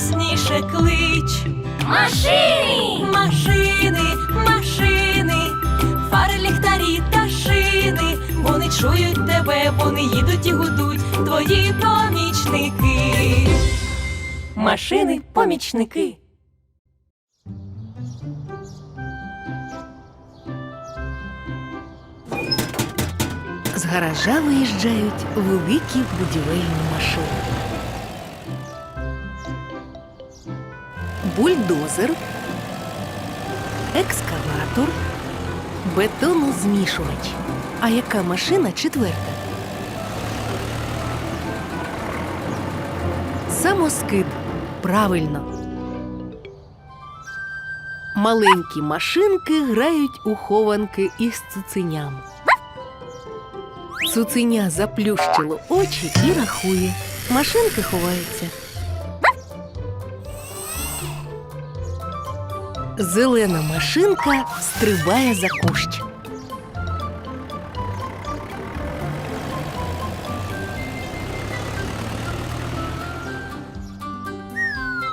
голосніше, клич. Машини! Машини, машини, фари, ліхтарі та шини, вони чують тебе, вони їдуть і гудуть, твої помічники. Машини, помічники. З гаража виїжджають великі будівельні машини. Бульдозер, екскаватор, бетонозмішувач. А яка машина четверта? Самоскид. Правильно. Маленькі машинки грають у хованки із цуценям. Цуценя заплющило очі і рахує. Машинки ховаються. Зелена машинка стрибає за кущ.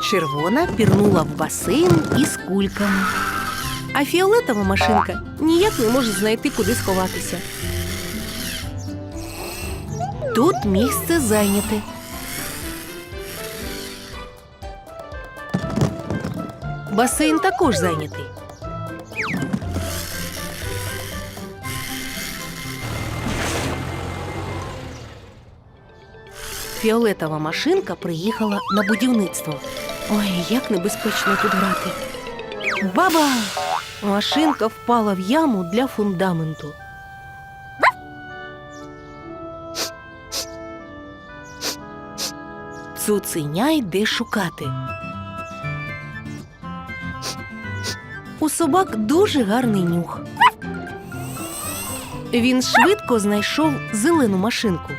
Червона пірнула в басейн із кульками. А фіолетова машинка ніяк не може знайти, куди сховатися. Тут місце зайняте. Басейн також зайнятий. Фіолетова машинка приїхала на будівництво. Ой, як небезпечно тут грати. Баба! Машинка впала в яму для фундаменту. Цуценя йде шукати. У собак дуже гарний нюх. Він швидко знайшов зелену машинку.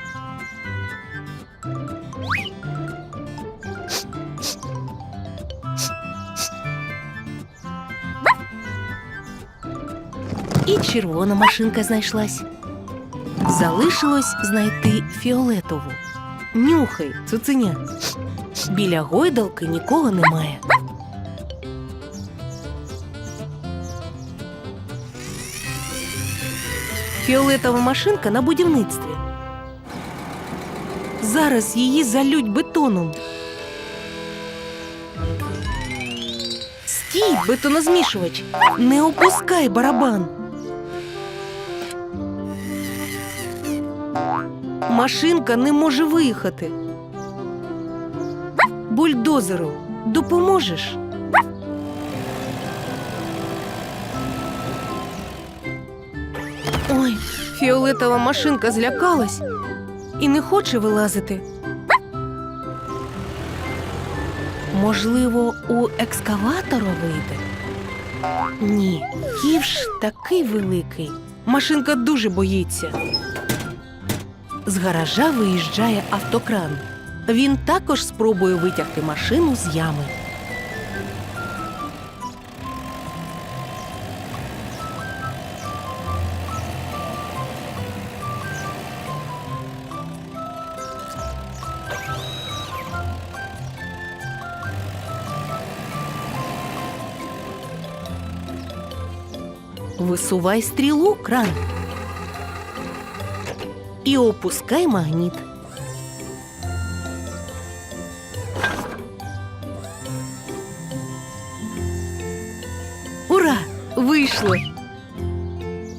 І червона машинка знайшлась. Залишилось знайти фіолетову. Нюхай, цуценя. Біля гойдалки нікого немає. Фіолетова машинка на будівництві. Зараз її залють бетоном. Стій, бетонозмішувач! Не опускай барабан. Машинка не може виїхати. Бульдозеру, допоможеш? Фіолетова машинка злякалась і не хоче вилазити. Можливо, у екскаватора вийде? Ні, ківш такий великий. Машинка дуже боїться. З гаража виїжджає автокран. Він також спробує витягти машину з ями. Висувай стрілу, кран. І опускай магніт. Ура! Вийшло!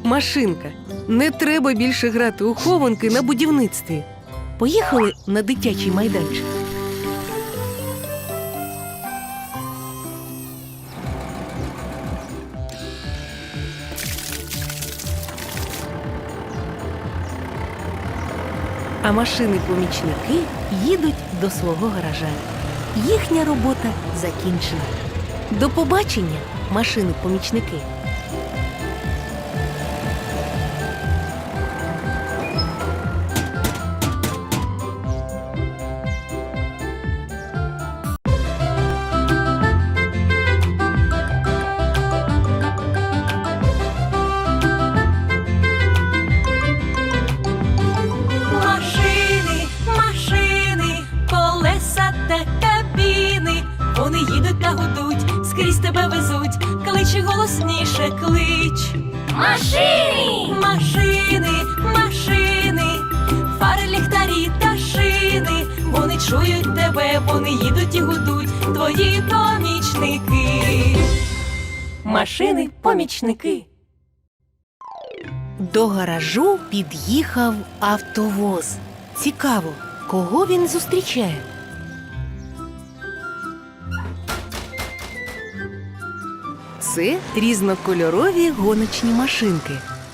Машинка. Не треба більше грати у хованки на будівництві. Поїхали на дитячий майданчик. А машини-помічники їдуть до свого гаража. Їхня робота закінчена. До побачення, машини-помічники. Голосніше, клич. Машини! Машини, машини, фари, ліхтарі та шини. Вони чують тебе, вони їдуть і гудуть, твої помічники. Машини, помічники. До гаражу під'їхав автовоз. Цікаво, кого він зустрічає? Це різнокольорові гоночні машинки.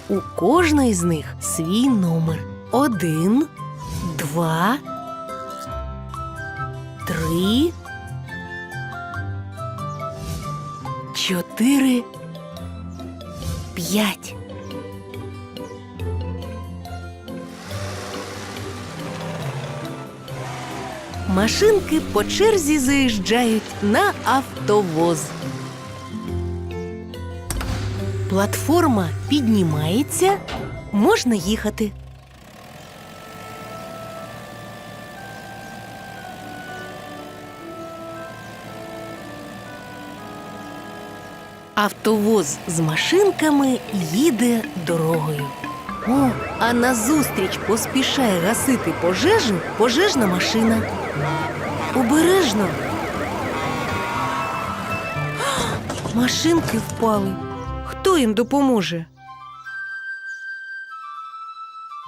У кожної з них свій номер. Один, два, три, чотири, п'ять. Машинки по черзі заїжджають на автовоз. Платформа піднімається, можна їхати. Автовоз з машинками їде дорогою. О, а назустріч поспішає гасити пожежу пожежна машина. Обережно. Машинки впали. Хто їм допоможе?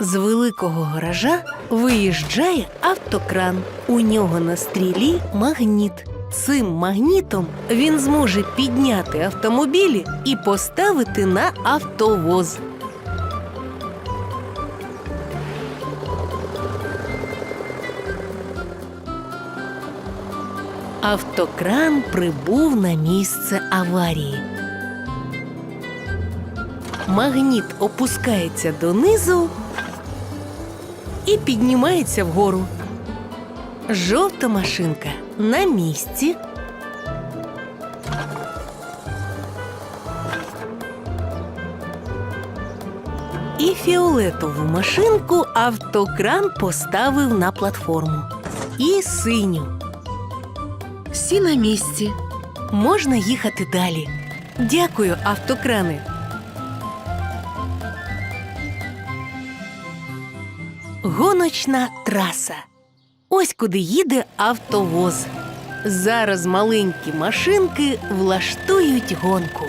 З великого гаража виїжджає автокран. У нього на стрілі магніт. Цим магнітом він зможе підняти автомобілі і поставити на автовоз. Автокран прибув на місце аварії. Магніт опускається донизу і піднімається вгору. Жовта машинка на місці. І фіолетову машинку автокран поставив на платформу. І синю. Всі на місці. Можна їхати далі. Дякую, автокрани. Гоночна траса. Ось куди їде автовоз. Зараз маленькі машинки влаштують гонку.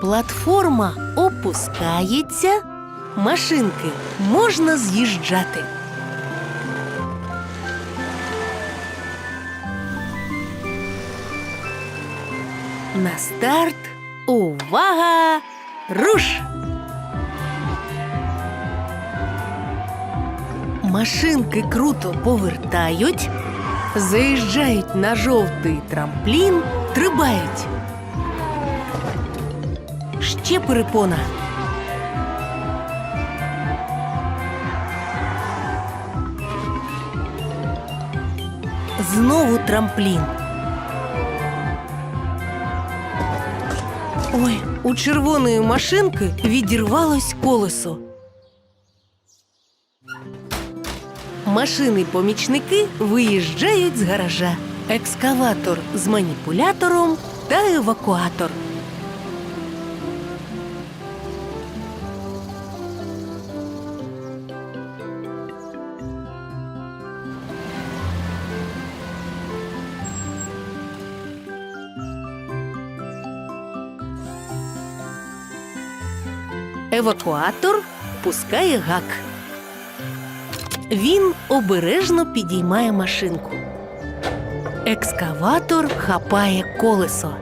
Платформа опускається, машинки можна з'їжджати. На старт. Увага! Руш! Машинки круто повертають, заїжджають на жовтий трамплін, трибають. Ще перепона. Знову трамплін. Ой, у червоної машинки відірвалось колесо. Машини-помічники виїжджають з гаража. Екскаватор з маніпулятором та евакуатор. Евакуатор пускає гак. Він обережно підіймає машинку. Екскаватор хапає колесо.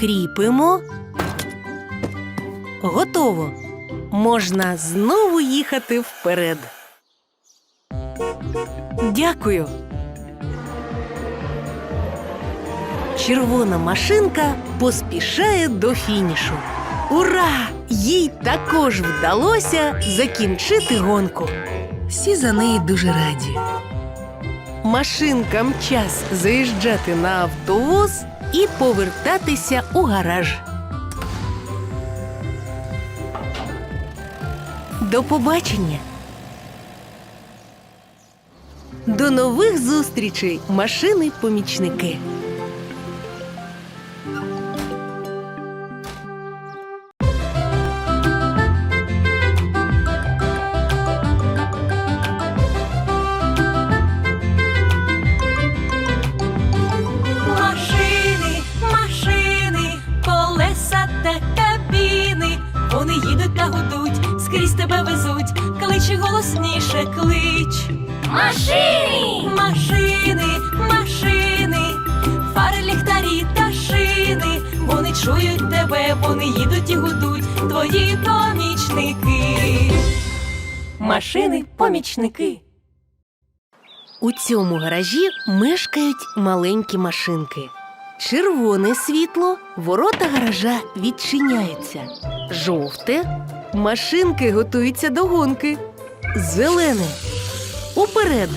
Кріпимо. Готово. Можна знову їхати вперед. Дякую. Червона машинка поспішає до фінішу. Ура! Їй також вдалося закінчити гонку. Всі за неї дуже раді. Машинкам час заїжджати на автовоз і повертатися у гараж. До побачення. До нових зустрічей, машини-помічники. Голосніше, клич. Машини! Машини, машини, фари, ліхтарі та шини. Вони чують тебе, вони їдуть і гудуть, твої помічники. Машини, помічники. У цьому гаражі мешкають маленькі машинки. Червоне світло, ворота гаража відчиняються. Жовте машинки готуються до гонки. Зелене. Уперед.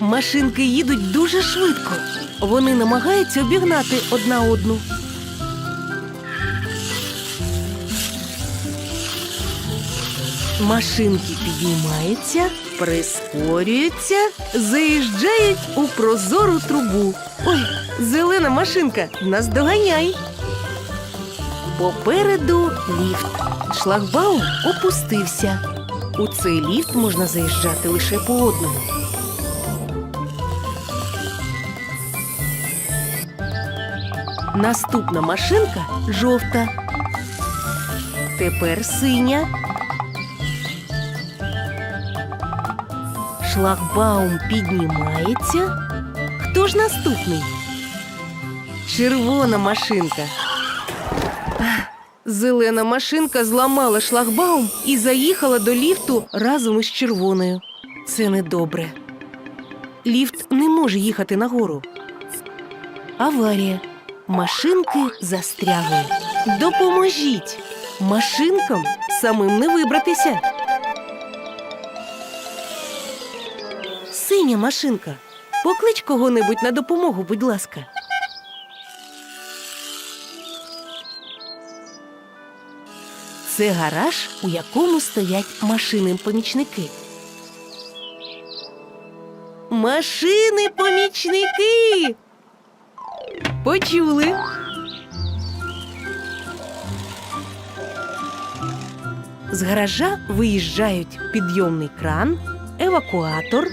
Машинки їдуть дуже швидко. Вони намагаються обігнати одна одну. Машинки піднімаються, прискорюються, заїжджають у прозору трубу. Ой, зелена машинка, нас доганяй. Попереду ліфт. Шлагбаум опустився. У цей ліфт можна заїжджати лише по одному. Наступна машинка жовта. Тепер синя. Шлагбаум піднімається. Хто ж наступний? Червона машинка. Зелена машинка зламала шлагбаум і заїхала до ліфту разом із червоною. Це недобре. Ліфт не може їхати нагору. Аварія. Машинки застрягли. Допоможіть! Машинкам самим не вибратися. Синя машинка. Поклич кого-небудь на допомогу, будь ласка. Це гараж, у якому стоять машини-помічники. Машини-помічники! Почули. З гаража виїжджають підйомний кран, евакуатор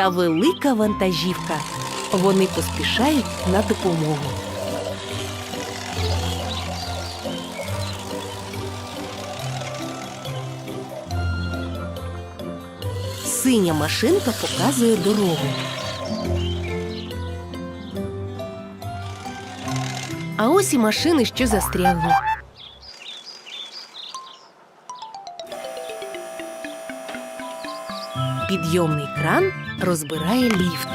та велика вантажівка. Вони поспішають на допомогу. Синя машинка показує дорогу. А ось і машини, що застрягли. Підйомний кран розбирає ліфт.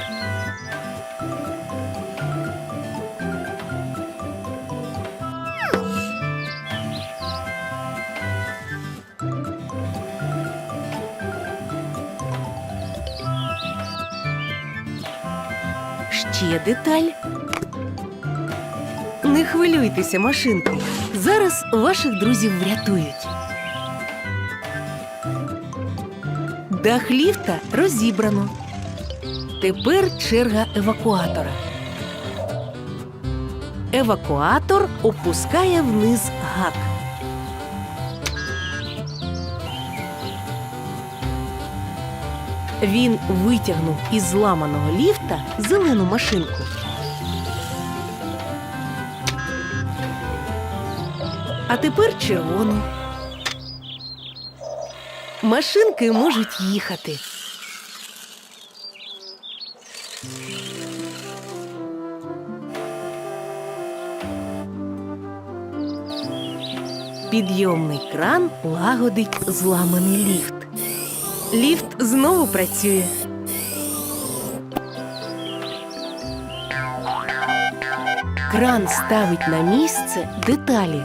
Ще деталь. Не хвилюйтеся, машинки. Зараз ваших друзів врятують. Дах ліфта розібрано. Тепер черга евакуатора. Евакуатор опускає вниз гак. Він витягнув із зламаного ліфта зелену машинку. А тепер червону. Машинки можуть їхати. Підйомний кран лагодить зламаний ліфт. Ліфт знову працює. Кран ставить на місце деталі.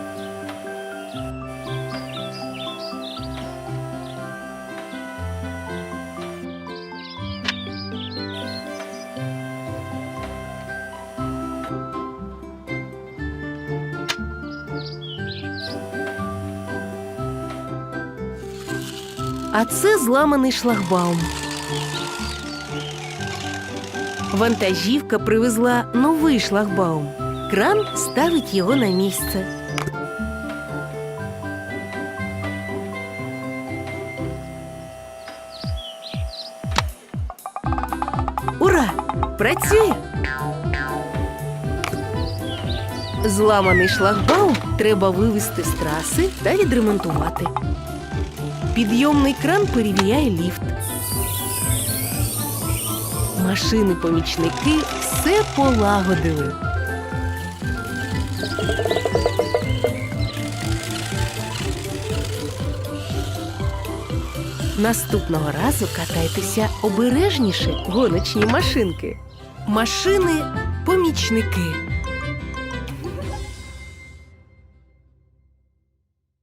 А це зламаний шлагбаум. Вантажівка привезла новий шлагбаум. Кран ставить його на місце. Ура! Працює! Зламаний шлагбаум треба вивести з траси та відремонтувати. Підйомний кран перевіряє ліфт. Машини-помічники все полагодили. Наступного разу катайтеся обережніше гоночні машинки. Машини помічники.